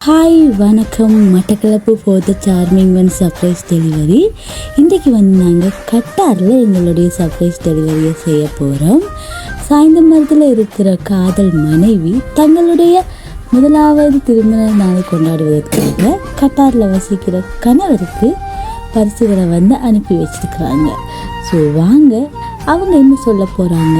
Hi வணக்கம். Mattakkalappu for the charming one surprise delivery இன்றைக்கு வந்து நாங்கள் கட்டாரில் எங்களுடைய சர்ப்ரைஸ் டெலிவரியை செய்ய போகிறோம் சாய்ந்தமரத்தில் இருக்கிற காதல் மனைவி தங்களுடைய முதலாவது திருமண நாளை கொண்டாடுவதற்காக கட்டாரில் வசிக்கிற கணவருக்கு பரிசுகளை வந்து அனுப்பி வச்சிருக்கிறாங்க. ஸோ வாங்க. அவங்க என்ன சொல்ல போகிறாங்க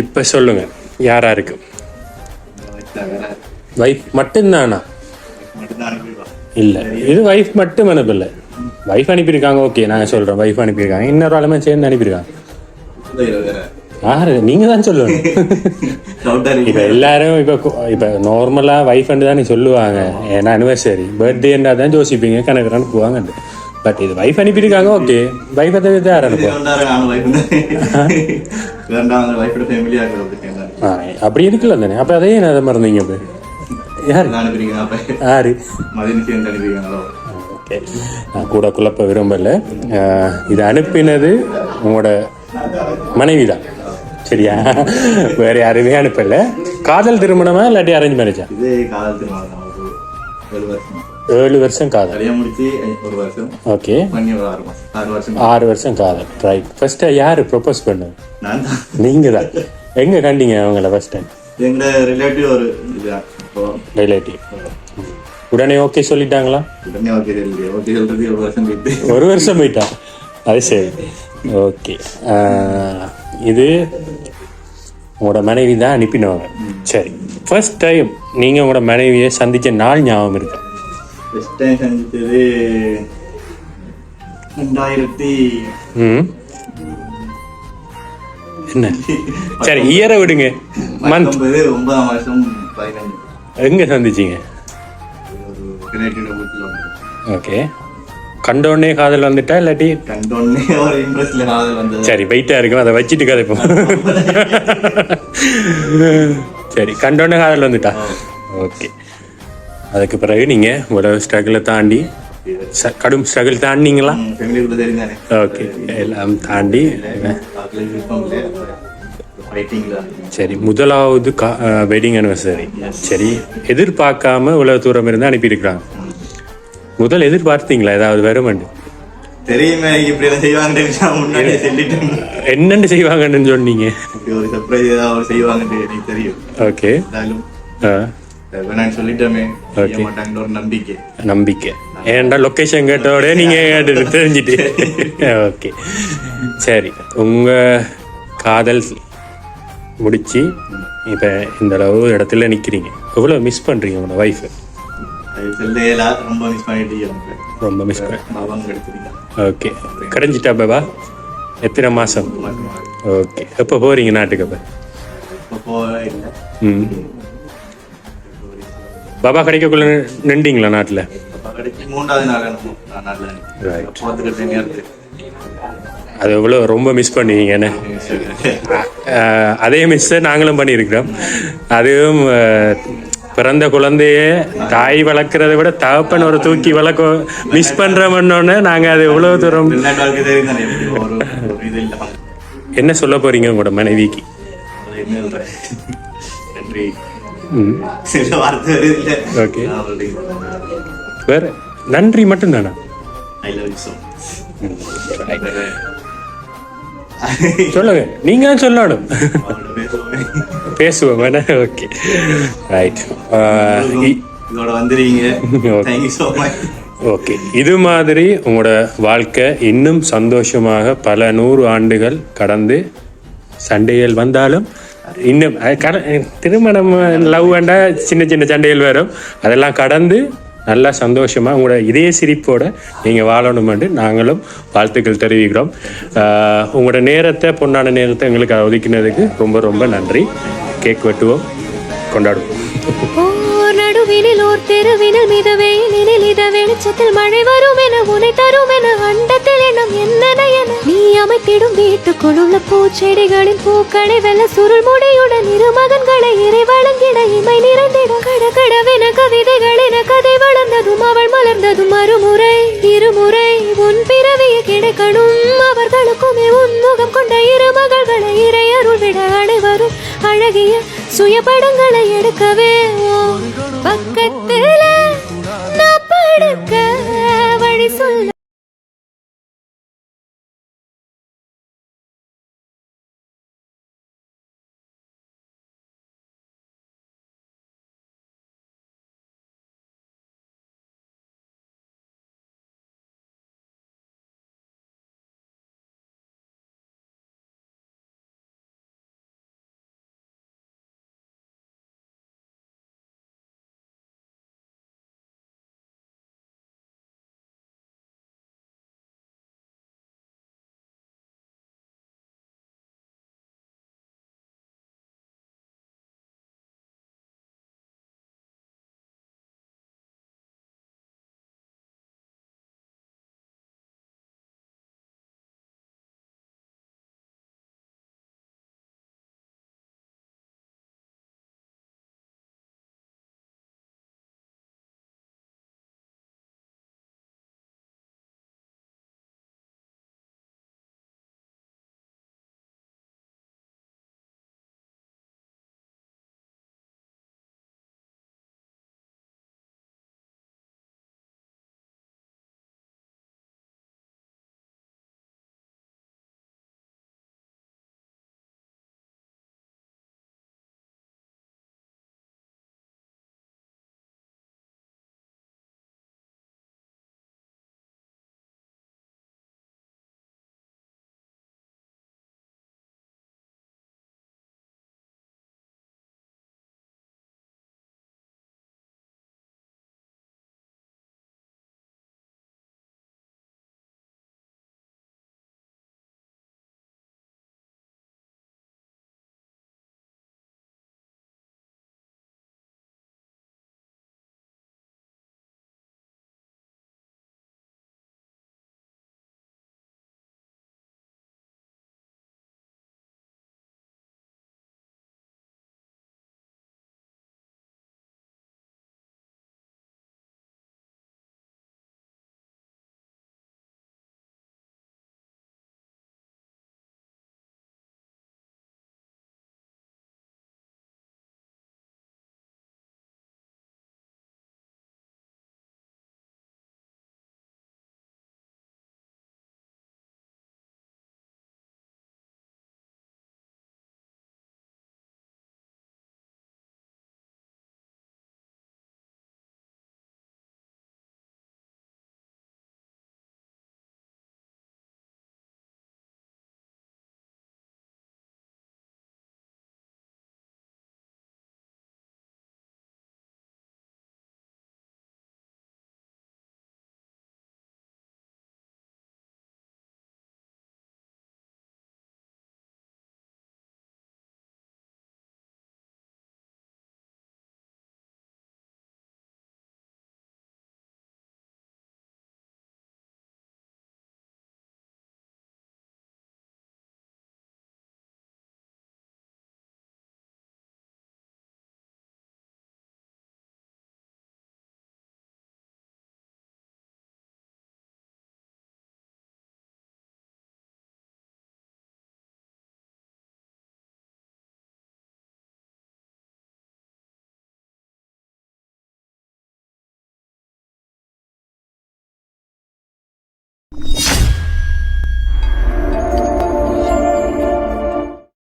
இப்போ சொல்லுங்க. யாரா இருக்கு? வைஃப் மட்டும்தானா? இல்லை. இது வைஃப் மட்டும் அனுப்பல. வைஃப் அனுப்பியிருக்காங்க ஓகே நாங்கள் சொல்கிறோம் வைஃப் அனுப்பியிருக்காங்க. இன்னொரு ஆளுமே சேர்ந்து அனுப்பியிருக்காங்க. யாரு? நீங்க தான் சொல்லணும். இப்ப எல்லாரும் இப்ப இப்ப நார்மலா வைஃப் தானே சொல்லுவாங்க. ஏன்னா அனிவர்சரி பர்த்டேன்றா தான் யோசிப்பீங்க கணக்கு அனுப்புவாங்க பட் இது வைஃப் அனுப்பியிருக்காங்க ஓகே வைஃபை தவிர்த்து யார் அனுப்புவாங்க? அப்படி இருக்குல்ல தானே அப்ப அதை மறந்தீங்க அப்ப? யாரு? யாரு ஓகே. நான் கூட குழப்ப விரும்பல. இது அனுப்பினது உங்களோட மனைவி தான். சரியா? வேற யாருமே அனுப்பல. காதல் திருமணமா இல்லாட்டி அரேஞ்ச் மேரேஜா காதல் திருமணம் ஏழு வருஷம் காதல் கல்யாணம் முடிச்சு ஒரு வருஷம் ஓகே பண்ணி ஆறு மாசம் ஆறு வருஷம் ஆறு வருஷம் காதல் ரைட் ஃபர்ஸ்ட் யாரு ப்ரொபோஸ் பண்ணது நான் தான் நீங்க தான் எங்க கண்டீங்க அவங்கள ஃபர்ஸ்ட் டைம் எங்க ரிலேட்டிவ் ஒரு ரிலேட்டிவ் உடனே ஓகே சொல்லிட்டாங்களா உடனே ஓகே ஓகே சொல்றது ஒரு வருஷம் போயிட்டு ஒரு வருஷம் போயிட்டா அது சரி ஓகே இது உங்களோட மனைவி தான் அனுப்பினவங்க சரி ஃபர்ஸ்ட் டைம் நீங்கள் உங்களோட மனைவியை சந்திச்ச நாள் ஞாபகம் இருக்கு? ஃபர்ஸ்ட் டைம் சந்திச்சது ரெண்டாயிரத்தி என்ன? சரி இயரை விடுங்க. மந்த் ஒன்பதாம் பதினஞ்சு எங்கே சந்திச்சீங்க? ஓகே. கண்டோடனே காதல் வந்துட்டா இல்லாட்டி? கண்டோன்னே ஒரு இன்ட்ரெஸ்ட்ல காதல் வந்தது. சரி வெயிட்டாக இருக்கும் அதை வச்சுட்டு கதைப்போம் சரி கண்டோடனே காதல் வந்துட்டா. ஓகே. அதுக்கு பிறகு நீங்கள் ஒரு ஸ்ட்ரகிளை தாண்டி கடும் ஸ்ட்ரகிள் தாண்டிங்களா ஓகே. எல்லாம் தாண்டி சரி முதலாவது கா வெட்டிங் அனிவர்சரி சரி எதிர்பார்க்காம இவ்வளவு தூரம் இருந்து அனுப்பியிருக்கிறாங்க. முதல் எதிர்பார்த்தீங்களா? ஏதாவது வருமெண்டு தெரியுமே இப்படி எல்லாம் செய்வாங்கன்னு நான் முன்னாடியே சொல்லிட்டேன். என்னென்னு செய்வாங்கன்னு சொன்னீங்க? இப்படி ஒரு சர்ப்ரைஸ் ஏதாவது செய்வாங்கன்னு எனக்கு தெரியும். ஓகே. இருந்தாலும் நான் சொல்லிட்டோமே செய்ய ஒரு நம்பிக்கை. நம்பிக்கை. ஏன்டா லொக்கேஷன் கேட்டோட நீங்க கேட்டு தெரிஞ்சுட்டு. ஓகே. சரி உங்க காதல் முடிச்சு இப்ப இந்த அளவு இடத்துல நிக்கிறீங்க. எவ்வளவு மிஸ் பண்றீங்க உங்களோட ஒய்ஃப் ரொம்ப மிஸ் பண்ணிட்டு ரொம்ப மிஸ் ஓகே கிடைஞ்சிட்டா பாபா? எத்தனை மாசம்? ஓகே எப்போ போறீங்க நாட்டுக்கு அப்ப? ம். பாபா கிடைக்கக்குள்ள நின்றீங்களா நாட்டுல? அது எவ்வளோ ரொம்ப மிஸ் பண்ணுவீங்க என்ன? அதே மிஸ்ஸை நாங்களும் பண்ணியிருக்கிறோம். அதுவும் பிறந்த குழந்தைய தாய் வளர்க்குறத விட தகப்பன் ஒரு தூக்கி வளர்க்க மிஸ் பண்ணுறோம்னோடனே நாங்கள் அது எவ்வளோ தூரம் என்ன சொல்ல போறீங்க உங்களோட மனைவிக்கு? நன்றி. வேற நன்றி மட்டும்தானா? சொல்லுங்க. நீங்க சொல்லணும். பேசுவோமே ஓகே ரைட் இதோட வந்துடுவீங்க ஓகே இது மாதிரி உங்களோட வாழ்க்கை இன்னும் சந்தோஷமாக பல நூறு ஆண்டுகள் கடந்து சண்டைகள் வந்தாலும் இன்னும் திருமணம் லவ் வேண்டா சின்ன சின்ன சண்டைகள் வரும். அதெல்லாம் கடந்து நல்லா சந்தோஷமாக உங்களோட இதய சிரிப்போட நீங்கள் வாழணுமென்று நாங்களும் வாழ்த்துக்கள் தெரிவிக்கிறோம். உங்களோட நேரத்தை பொன்னான நேரத்தை எங்களுக்கு ஒதுக்கினதுக்கு ரொம்ப ரொம்ப நன்றி. கேக் வெட்டுவோம். கொண்டாடுவோம். ஓர் ஓர் தெருவினில் மித வெயிலினில் இத வெளிச்சத்தில் மழை வரும் என உனை தரும் என அண்டத்தில் எண்ணம் என்னென்ன என. நீ அமைத்திடும் வீட்டுக்குள் உள்ள பூச்செடிகளின் பூக்களை வெல்ல சுருள் முடியுடன் இரு மகன்களை இறை வழங்கிட இமை நிறைந்திட. கட கடவென கவிதைகள் என கதை வளர்ந்ததும் அவள் மலர்ந்ததும் மறுமுறை இருமுறை உன் பிறவியை கிடைக்கணும். அவர்களுக்குமே உன்முகம் கொண்ட இரு மகள்களை இறை அருள் விட அனைவரும் அழகிய சுயபடங்களை எடுக்கவே பக்கத்தில்